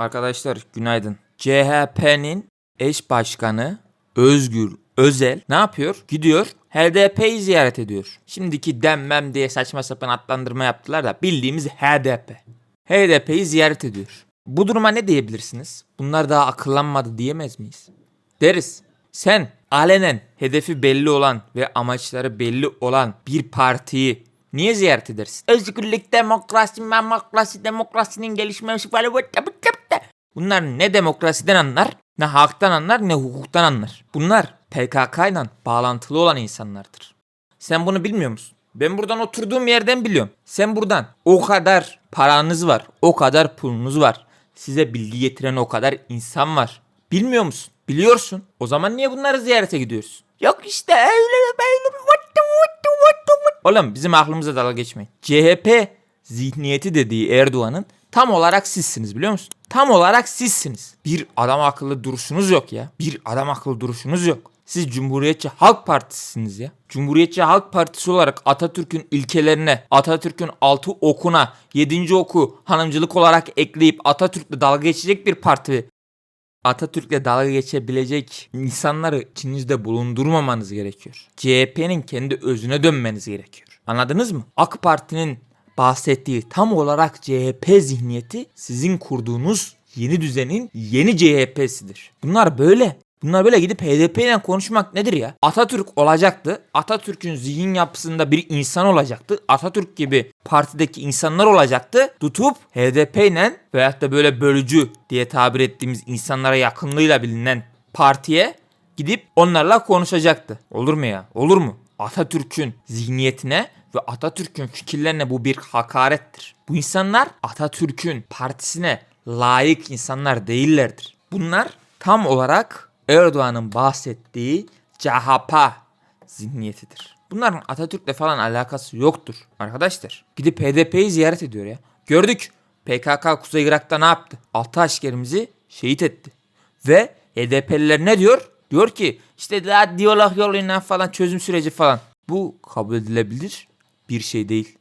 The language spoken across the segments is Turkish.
Arkadaşlar günaydın. CHP'nin eş başkanı Özgür Özel ne yapıyor? Gidiyor HDP'yi ziyaret ediyor. Şimdiki demmem diye saçma sapan adlandırma yaptılar da bildiğimiz HDP. HDP'yi ziyaret ediyor. Bu duruma ne diyebilirsiniz? Bunlar daha akıllanmadı diyemez miyiz? Deriz. Sen alenen hedefi belli olan ve amaçları belli olan bir partiyi niye ziyaret edersin? Özgürlük, demokrasi, demokrasi, demokrasinin gelişmesi falan. Bunlar ne demokrasiden anlar, ne halktan anlar, ne hukuktan anlar. Bunlar PKK ile bağlantılı olan insanlardır. Sen bunu bilmiyor musun? Ben buradan oturduğum yerden biliyorum. Sen buradan o kadar paranız var, o kadar pulunuz var. Size bilgi getiren o kadar insan var. Bilmiyor musun? Biliyorsun. O zaman niye bunları ziyarete gidiyorsun? Yok işte öyle böyle. what the, what the, what the, what- Oğlum bizim aklımıza dalga geçmeyin. CHP zihniyeti dediği Erdoğan'ın tam olarak sizsiniz biliyor musun? Tam olarak sizsiniz. Bir adam akıllı duruşunuz yok ya. Bir adam akıllı duruşunuz yok. Siz Cumhuriyetçi Halk Partisi'siniz ya. Cumhuriyetçi Halk Partisi olarak Atatürk'ün ilkelerine, Atatürk'ün altı okuna, yedinci oku hanımcılık olarak ekleyip Atatürk'le dalga geçecek bir parti Atatürk'le dalga geçebilecek insanları içinizde bulundurmamanız gerekiyor. CHP'nin kendi özüne dönmeniz gerekiyor. Anladınız mı? AK Parti'nin bahsettiği tam olarak CHP zihniyeti sizin kurduğunuz yeni düzenin yeni CHP'sidir. Bunlar böyle. Bunlar böyle gidip HDP ile konuşmak nedir ya? Atatürk olacaktı. Atatürk'ün zihin yapısında bir insan olacaktı. Atatürk gibi partideki insanlar olacaktı. Tutup HDP ile veyahut da böyle bölücü diye tabir ettiğimiz insanlara yakınlığıyla bilinen partiye gidip onlarla konuşacaktı. Olur mu ya? Olur mu? Atatürk'ün zihniyetine ve Atatürk'ün fikirlerine bu bir hakarettir. Bu insanlar Atatürk'ün partisine layık insanlar değillerdir. Bunlar tam olarak Erdoğan'ın bahsettiği CHP zihniyetidir. Bunların Atatürk'le falan alakası yoktur arkadaşlar. Gidip HDP'yi ziyaret ediyor ya. Gördük PKK Kuzey Irak'ta ne yaptı? Altı askerimizi şehit etti. Ve HDP'liler ne diyor? Diyor ki işte daha diyalog yoluyla falan çözüm süreci falan. Bu kabul edilebilir bir şey değil.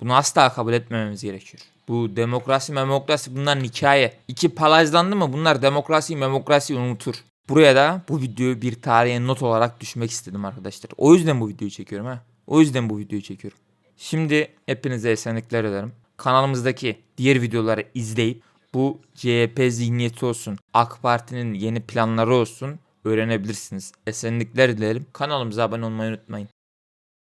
Bunu asla kabul etmememiz gerekiyor. Bu demokrasi memokrasi bunlar hikaye. İki palazlandı mı bunlar demokrasi memokrasi unutur. Buraya da bu videoyu bir tarihe not olarak düşmek istedim arkadaşlar. O yüzden bu videoyu çekiyorum ha. O yüzden bu videoyu çekiyorum. Şimdi hepinize esenlikler dilerim. Kanalımızdaki diğer videoları izleyip bu CHP zihniyeti olsun, AK Parti'nin yeni planları olsun öğrenebilirsiniz. Esenlikler dilerim. Kanalımıza abone olmayı unutmayın.